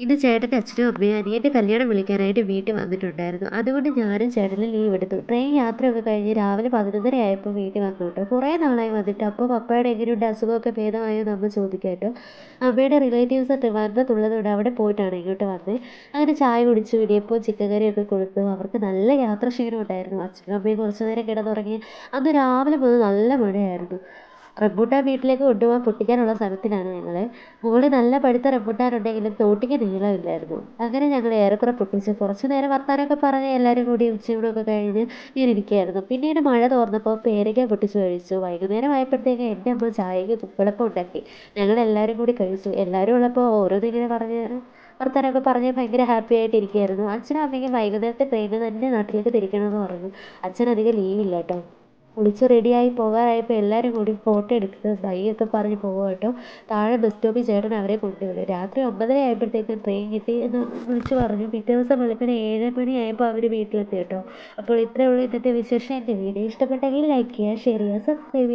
ഇന്ന് ചേട്ടന്റെ അച്ഛനും അമ്മയും അനിയന്റെ കല്യാണം വിളിക്കാനായിട്ട് വീട്ടിൽ വന്നിട്ടുണ്ടായിരുന്നു. അതുകൊണ്ട് ഞാനും ചേട്ടനും ലീവ് എടുത്തു. ട്രെയിൻ യാത്രയൊക്കെ കഴിഞ്ഞ് രാവിലെ പതിനൊന്നര ആയപ്പോൾ വീട്ടിൽ വന്നു കേട്ടോ. കുറേ നാളായി വന്നിട്ട്. അപ്പോൾ പപ്പയുടെ എങ്ങനെയുണ്ട്? അസുഖമൊക്കെ ഭേദമായോ അമ്മ ചോദിക്കാം കേട്ടോ. അമ്മയുടെ റിലേറ്റീവ്സ് ട്രിവാൻഡ്രത്തുള്ളതുകൊണ്ട് അവിടെ പോയിട്ടാണ് ഇങ്ങോട്ട് വന്നത് അങ്ങനെ ചായ കുടിച്ചു ഇടിയപ്പോൾ ചിക്കൻ കറിയൊക്കെ കൊടുത്തു. അവർക്ക് നല്ല യാത്രാക്ഷീണം ഉണ്ടായിരുന്നു അച്ഛനും അമ്മയും കുറച്ച് നേരം കിടന്നുറങ്ങി. അന്ന് രാവിലെ മുതൽ നല്ല മഴയായിരുന്നു. റംബൂട്ടാൻ വീട്ടിലേക്ക് കൊണ്ടുപോകാൻ പൊട്ടിക്കാനുള്ള സ്ഥലത്തിലാണ് ഞങ്ങൾ മുകളിൽ നല്ല പഴുത്ത റംബൂട്ടാൻ ഉണ്ടെങ്കിലും തോട്ടിക്ക് നീളമില്ലായിരുന്നു അങ്ങനെ ഞങ്ങൾ ഏറെക്കുറെ പൊട്ടിച്ച് കുറച്ച് നേരം വർത്താനമൊക്കെ പറഞ്ഞ് എല്ലാവരും കൂടി ഉച്ചയൂണൊക്കെ കഴിഞ്ഞ് ഇങ്ങനെ ഇരിക്കുകയായിരുന്നു പിന്നീട് മഴ തോർന്നപ്പോൾ പേരയ്ക്ക പൊട്ടിച്ച് കഴിച്ചു. വൈകുന്നേരം ആയപ്പോഴത്തേക്ക് എന്റെ അമ്മ ചായക്ക് തുപ്പിളപ്പം ഉണ്ടാക്കി. ഞങ്ങൾ എല്ലാവരും കൂടി കഴിച്ചു. എല്ലാവരും ഉള്ളപ്പോൾ ഓരോന്നിങ്ങനെ പറഞ്ഞ് വർത്താനമൊക്കെ പറഞ്ഞ് ഭയങ്കര ഹാപ്പി ആയിട്ട് ഇരിക്കുകയായിരുന്നു അച്ഛനും അമ്മയ്ക്കും വൈകുന്നേരത്തെ ട്രെയിനിൽ തന്നെ നാട്ടിലേക്ക് തിരിക്കണമെന്ന് പറഞ്ഞു. അച്ഛൻ അധികം ലീവില്ല കേട്ടോ. കുളിച്ച് റെഡിയായി പോകാറായപ്പോൾ എല്ലാവരും കൂടി ഫോട്ടോ എടുക്കുന്നു ബൈ ഒക്കെ പറഞ്ഞ് പോകുക കേട്ടോ. താഴെ ബസ് സ്റ്റോപ്പിൽ ചേട്ടൻ അവരെ കൊണ്ടുവിടും രാത്രി ഒമ്പതര ആയപ്പോഴത്തേക്കും ട്രെയിൻ കിട്ടി എന്ന് വിളിച്ച് പറഞ്ഞു. പിറ്റേ ദിവസം വെളുപ്പിന് ഏഴ് മണി ആയപ്പോൾ അവർ വീട്ടിലെത്തി കേട്ടോ. അപ്പോൾ ഇത്രയേ ഉള്ളൂ ഇന്നത്തെ വിശേഷം. എന്റെ വീഡിയോ ഇഷ്ടപ്പെട്ടെങ്കിൽ ലൈക്ക് ചെയ്യുക ഷെയർ ചെയ്യുക സബ്സ്ക്രൈബ് ചെയ്യുക.